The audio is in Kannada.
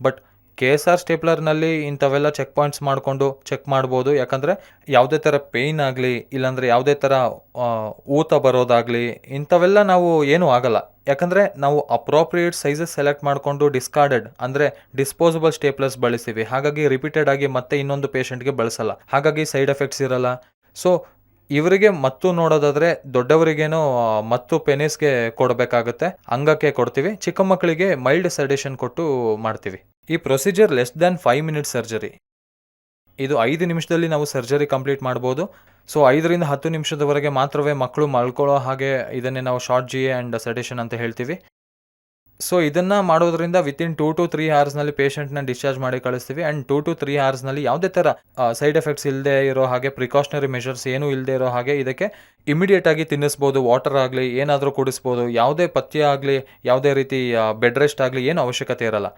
ಬಟ್ ಕೆ ಎಸ್ ಆರ್ ಸ್ಟೇಪ್ಲರ್ನಲ್ಲಿ ಇಂಥವೆಲ್ಲ ಚೆಕ್ ಪಾಯಿಂಟ್ಸ್ ಮಾಡಿಕೊಂಡು ಚೆಕ್ ಮಾಡ್ಬೋದು. ಯಾಕಂದರೆ ಯಾವುದೇ ಥರ ಪೇಯ್ನ್ ಆಗಲಿ, ಇಲ್ಲಾಂದರೆ ಯಾವುದೇ ಥರ ಊತ ಬರೋದಾಗಲಿ, ಇಂಥವೆಲ್ಲ ನಾವು ಏನೂ ಆಗಲ್ಲ. ಯಾಕಂದರೆ ನಾವು ಅಪ್ರೋಪ್ರಿಯೇಟ್ ಸೈಜಸ್ ಸೆಲೆಕ್ಟ್ ಮಾಡಿಕೊಂಡು ಡಿಸ್ಕಾರ್ಡೆಡ್ ಅಂದರೆ ಡಿಸ್ಪೋಸಬಲ್ ಸ್ಟೇಪ್ಲರ್ಸ್ ಬಳಸ್ತೀವಿ ಹಾಗಾಗಿ ರಿಪೀಟೆಡ್ ಆಗಿ ಮತ್ತೆ ಇನ್ನೊಂದು ಪೇಷಂಟ್ಗೆ ಬಳಸಲ್ಲ. ಹಾಗಾಗಿ ಸೈಡ್ ಎಫೆಕ್ಟ್ಸ್ ಇರಲ್ಲ. ಸೊ ಇವರಿಗೆ ಮತ್ತು ನೋಡೋದಾದ್ರೆ ದೊಡ್ಡವರಿಗೇನು ಮತ್ತು ಪೆನಿಸ್ಗೆ ಕೊಡಬೇಕಾಗುತ್ತೆ. ಅಂಗಕ್ಕೆ ಕೊಡ್ತೀವಿ. ಚಿಕ್ಕ ಮಕ್ಕಳಿಗೆ ಮೈಲ್ಡ್ ಸೆಡೇಷನ್ ಕೊಟ್ಟು ಮಾಡ್ತೀವಿ. ಈ procedure less than five minutes surgery. ಇದು ಐದು ನಿಮಿಷದಲ್ಲಿ ನಾವು ಸರ್ಜರಿ ಕಂಪ್ಲೀಟ್ ಮಾಡ್ಬೋದು. ಸೊ, ಐದರಿಂದ ಹತ್ತು ನಿಮಿಷದವರೆಗೆ ಮಾತ್ರವೇ ಮಕ್ಕಳು ಮಲ್ಕೊಳ್ಳೋ ಹಾಗೆ ಇದನ್ನೇ ನಾವು ಶಾರ್ಟ್ ಜಿ ಆ್ಯಂಡ್ ಸೆಡೇಷನ್ ಅಂತ ಹೇಳ್ತೀವಿ. ಸೊ ಇದನ್ನು ಮಾಡೋದ್ರಿಂದ ವಿತಿನ್ ಟೂ ಟು ತ್ರೀ ಅವರ್ಸ್ನಲ್ಲಿ ಪೇಷಂಟ್ನ ಡಿಸ್ಚಾರ್ಜ್ ಮಾಡಿ ಕಳಿಸ್ತೀವಿ. ಆ್ಯಂಡ್ ಟೂ ಟು ತ್ರೀ ಅವರ್ಸ್ನಲ್ಲಿ ಯಾವುದೇ ಥರ ಸೈಡ್ ಎಫೆಕ್ಟ್ಸ್ ಇಲ್ಲದೆ ಇರೋ ಹಾಗೆ ಪ್ರಿಕಾಷನರಿ ಮೆಷರ್ಸ್ ಏನೂ ಇಲ್ಲದೆ ಇರೋ ಹಾಗೆ ಇದಕ್ಕೆ ಇಮಿಡಿಯೇಟ್ ಆಗಿ ತಿನ್ನಿಸ್ಬೋದು. ವಾಟರ್ ಆಗಲಿ, ಏನಾದರೂ ಕುಡಿಸ್ಬೋದು. ಯಾವುದೇ ಪಥ್ಯ ಆಗಲಿ, ಯಾವುದೇ ರೀತಿ ಬೆಡ್ ರೆಸ್ಟ್ ಆಗಲಿ ಏನು ಅವಶ್ಯಕತೆ ಇರಲ್ಲ.